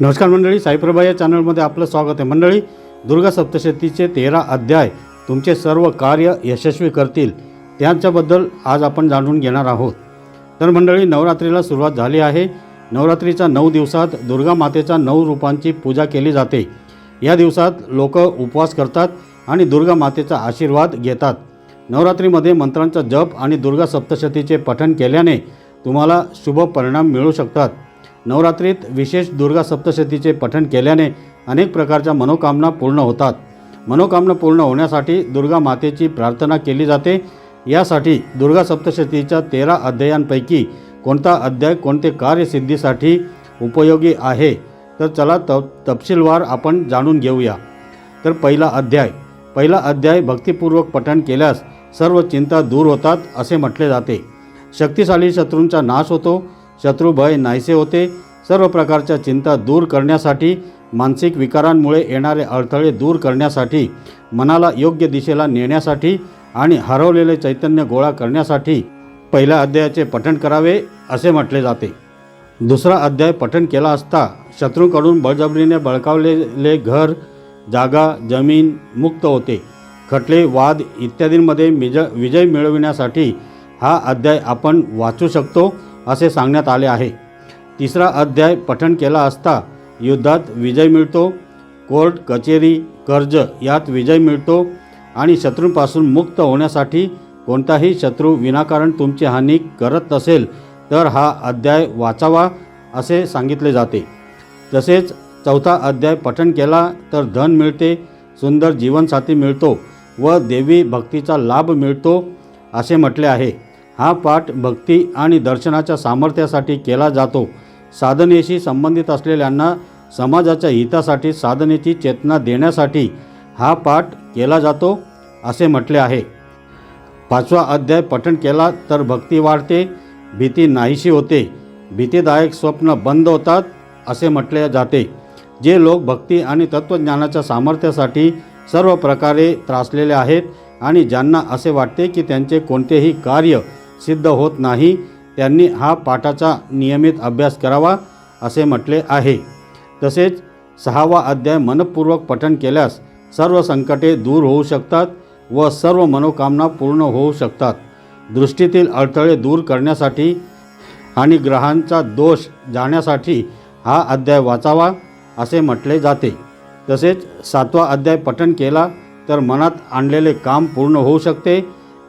नमस्कार मंडळी साईप्रभा या चॅनलमध्ये आपलं स्वागत आहे. मंडळी दुर्गा सप्तशतीचे तेरा अध्याय तुमचे सर्व कार्य यशस्वी करतील त्यांच्याबद्दल आज आपण जाणून घेणार आहोत. तर मंडळी नवरात्रीला सुरुवात झाली आहे. नवरात्रीच्या नऊ दिवसात दुर्गा मातेच्या नऊ रूपांची पूजा केली जाते. या दिवसात लोक उपवास करतात आणि दुर्गा मातेचा आशीर्वाद घेतात. नवरात्रीमध्ये मंत्रांचा जप आणि दुर्गा सप्तशतीचे पठण केल्याने तुम्हाला शुभ परिणाम मिळू शकतात. नवरात्रीत विशेष दुर्गा सप्तशतीचे पठण केल्याने अनेक प्रकारच्या मनोकामना पूर्ण होतात. मनोकामना पूर्ण होण्यासाठी दुर्गा मातेची प्रार्थना केली जाते. यासाठी दुर्गा सप्तशतीच्या तेरा अध्यायांपैकी कोणता अध्याय कोणते कार्यसिद्धीसाठी उपयोगी आहे? तर चला त तपशीलवार आपण जाणून घेऊया. तर पहिला अध्याय. पहिला अध्याय भक्तिपूर्वक पठण केल्यास सर्व चिंता दूर होतात असे म्हटले जाते. शक्तिशाली शत्रूंचा नाश होतो. शत्रुभय नाहीसे होते. सर्व प्रकारच्या चिंता दूर करण्यासाठी मानसिक विकारांमुळे येणारे अडथळे दूर करण्यासाठी मनाला योग्य दिशेला नेण्यासाठी आणि हरवलेले चैतन्य गोळा करण्यासाठी पहिल्या अध्यायाचे पठण करावे असे म्हटले जाते. दुसरा अध्याय पठण केला असता शत्रूकडून बळजबरीने बळकावलेले घर जागा जमीन मुक्त होते. खटले वाद इत्यादींमध्ये मिज विजय मिळविण्यासाठी हा अध्याय आपण वाचू शकतो. असे सांगण्यात आले आहे. तिसरा अध्याय पठण केला असता युद्धात विजय मिळतो कोर्ट कचेरी कर्ज यात विजय मिळतो आणि शत्रूंपासून मुक्त होण्यासाठी कोणताही शत्रू विनाकारण तुमची हानी करत नसेल तर हा अध्याय वाचावा असे सांगितले जाते. तसेच चौथा अध्याय पठण केला तर धन मिळते सुंदर जीवनसाथी मिळतो व देवी भक्तीचा लाभ मिळतो असे म्हटले आहे. हा पाठ भक्ती आणि दर्शनाच्या सामर्थ्यासाठी केला जातो. साधनेशी संबंधित असलेल्यांना समाजाच्या हितासाठी साधनेची चेतना देण्यासाठी हा पाठ केला जातो असे म्हटले आहे. पाचवा अध्याय पठण केला तर भक्ती वाढते भीती नाहीशी होते भीतीदायक स्वप्न बंद होतात असे म्हटले जाते. जे लोक भक्ती आणि तत्त्वज्ञानाच्या सामर्थ्यासाठी सर्व प्रकारे त्रासलेले आहेत आणि ज्यांना असे वाटते की त्यांचे कोणतेही कार्य सिद्ध होत नाही त्यांनी हा पाठाचा नियमित अभ्यास करावा असे म्हटले आहे. तसेच सहावा अध्याय मनपूर्वक पठण केल्यास सर्व संकटे दूर होऊ शकतात व सर्व मनोकामना पूर्ण होऊ शकतात. दृष्टीतील अडथळे दूर करण्यासाठी आणि ग्रहांचा दोष जाण्यासाठी हा अध्याय वाचावा असे म्हटले जाते. तसेच सातवा अध्याय पठण केला तर मनात आणलेले काम पूर्ण होऊ शकते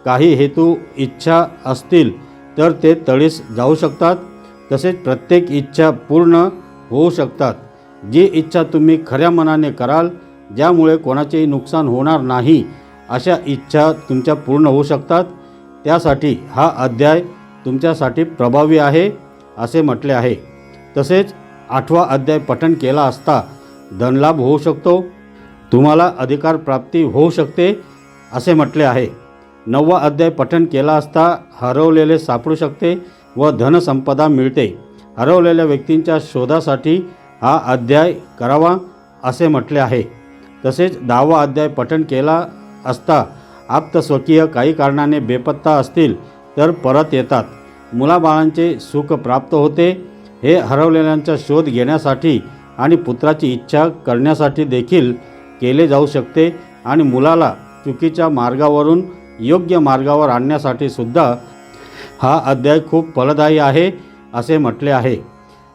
काही हेतू इच्छा असतील तर ते तळीस जाऊ शकतात. तसेच प्रत्येक इच्छा पूर्ण होऊ शकतात. जी इच्छा तुम्ही खऱ्या मनाने कराल ज्यामुळे कोणाचेही नुकसान होणार नाही अशा इच्छा तुमच्या पूर्ण होऊ शकतात. त्यासाठी हा अध्याय तुमच्यासाठी प्रभावी आहे असे म्हटले आहे. तसेच आठवा अध्याय पठण केला असता धनलाभ होऊ शकतो. तुम्हाला अधिकार प्राप्ती होऊ शकते असे म्हटले आहे. नववा अध्याय पठण केला असता हरवलेले सापडू शकते व धनसंपदा मिळते. हरवलेल्या व्यक्तींच्या शोधासाठी हा अध्याय करावा असे म्हटले आहे. तसेच दहावा अध्याय पठण केला असता आप्तस्वकीय काही कारणाने बेपत्ता असतील तर परत येतात. मुलाबाळांचे सुख प्राप्त होते. हे हरवलेल्यांचा शोध घेण्यासाठी आणि पुत्राची इच्छा करण्यासाठी देखील केले जाऊ शकते आणि मुलाला चुकीच्या मार्गावरून योग्य मार्गावर आणण्यासाठी सुद्धा हा अध्याय खूप फलदायी आहे असे म्हटले आहे.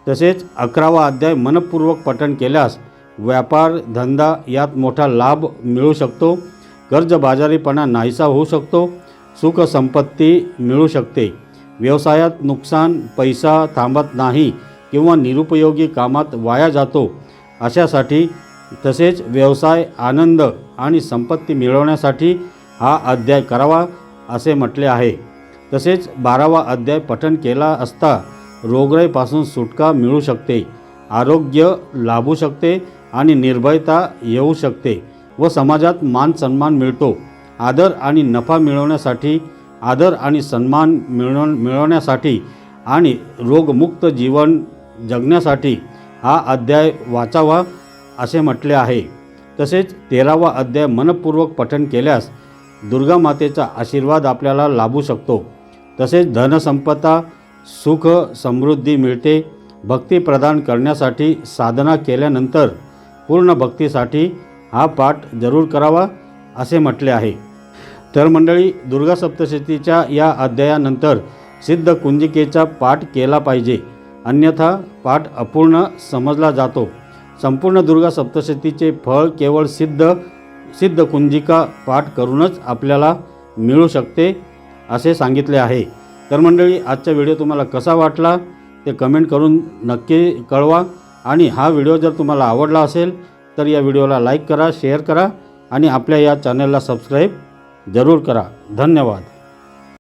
तसेच अकरावा अध्याय मनपूर्वक पठण केल्यास व्यापार धंदा यात मोठा लाभ मिळू शकतो कर्जबाजारीपणा नाहीसा होऊ शकतो सुखसंपत्ती मिळू शकते. व्यवसायात नुकसान पैसा थांबत नाही किंवा निरुपयोगी कामात वाया जातो अशासाठी तसेच व्यवसाय आनंद आणि संपत्ती मिळवण्यासाठी हा अध्याय करावा असे म्हटले आहे. तसेच बारावा अध्याय पठण केला असता रोगराईपासून सुटका मिळू शकते आरोग्य लाभू शकते आणि निर्भयता येऊ शकते व समाजात मान सन्मान मिळतो. आदर आणि नफा मिळवण्यासाठी आदर आणि सन्मान मिळव मिळवण्यासाठी आणि रोगमुक्त जीवन जगण्यासाठी हा अध्याय वाचावा असे म्हटले आहे. तसेच तेरावा अध्याय मनपूर्वक पठण केल्यास दुर्गा मातेचा आशीर्वाद आपल्याला लाभू शकतो. तसेच धनसंपदा सुख समृद्धी मिळते. भक्ती प्रदान करण्यासाठी साधना केल्यानंतर पूर्ण भक्तीसाठी हा पाठ जरूर करावा असे म्हटले आहे. तर मंडळी दुर्गा सप्तशतीच्या या अध्यायानंतर सिद्ध कुंजिकेचा पाठ केला पाहिजे. अन्यथा पाठ अपूर्ण समजला जातो. संपूर्ण दुर्गा सप्तशतीचे फळ केवळ सिद्ध सिद्ध कुंजिका पाठ करूनच आपल्याला मिळू शकते असे सांगितले आहे. तर मंडळी आजचा व्हिडिओ तुम्हाला कसा वाटला ते कमेंट करून नक्की कळवा आणि हा व्हिडिओ जर तुम्हाला आवडला असेल तर या व्हिडिओला लाईक करा शेअर करा आणि आपल्या या चॅनलला सबस्क्राईब जरूर करा. धन्यवाद.